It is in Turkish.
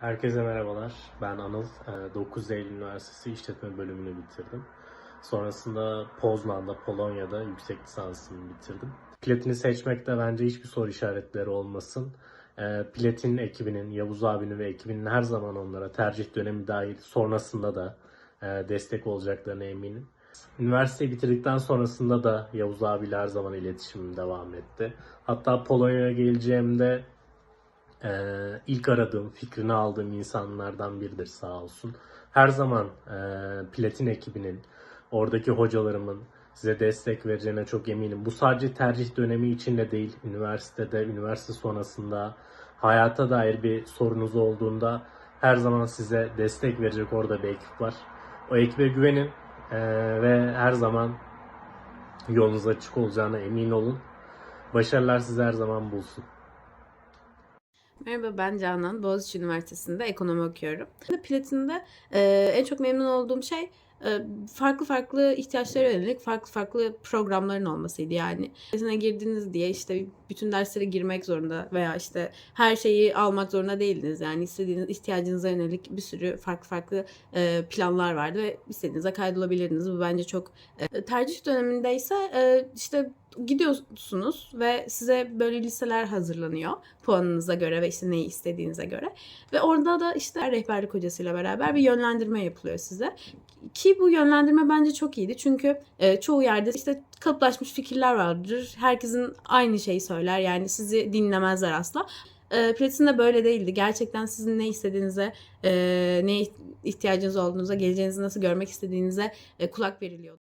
Herkese merhabalar. Ben Anıl. Ee, 9 Eylül Üniversitesi İşletme Bölümünü bitirdim. Sonrasında Poznan'da, Polonya'da yüksek lisansımı bitirdim. Platin'i seçmekte bence hiçbir soru işaretleri olmasın. Ee, Platin ekibinin, Yavuz abinin ve ekibinin her zaman onlara tercih dönemi dahil sonrasında da e, destek olacaklarına eminim. Üniversiteyi bitirdikten sonrasında da Yavuz abiyle her zaman iletişimim devam etti. Hatta Polonya'ya geleceğimde ee, ilk aradığım, fikrini aldığım insanlardan biridir sağ olsun. Her zaman e, Platin ekibinin, oradaki hocalarımın size destek vereceğine çok eminim. Bu sadece tercih dönemi içinde değil, üniversitede, üniversite sonrasında, hayata dair bir sorunuz olduğunda her zaman size destek verecek orada bir ekip var. O ekibe güvenin e, ve her zaman yolunuz açık olacağına emin olun. Başarılar sizi her zaman bulsun. Merhaba ben Canan. Boğaziçi Üniversitesi'nde ekonomi okuyorum. Platin'de e, en çok memnun olduğum şey e, farklı farklı ihtiyaçlara yönelik farklı farklı programların olmasıydı. Yani Platin'e girdiniz diye işte bütün derslere girmek zorunda veya işte her şeyi almak zorunda değildiniz. Yani istediğiniz ihtiyacınıza yönelik bir sürü farklı farklı e, planlar vardı ve istediğinize kaydolabilirdiniz. Bu bence çok e, tercih dönemindeyse e, işte gidiyorsunuz ve size böyle listeler hazırlanıyor puanınıza göre ve işte neyi istediğinize göre. Ve orada da işte rehberlik hocasıyla beraber bir yönlendirme yapılıyor size. Ki bu yönlendirme bence çok iyiydi. Çünkü e, çoğu yerde işte kalıplaşmış fikirler vardır. Herkesin aynı şeyi söyler. Yani sizi dinlemezler asla. E, Platin'de böyle değildi. Gerçekten sizin ne istediğinize, e, ne ihtiyacınız olduğunuza, geleceğinizi nasıl görmek istediğinize e, kulak veriliyor.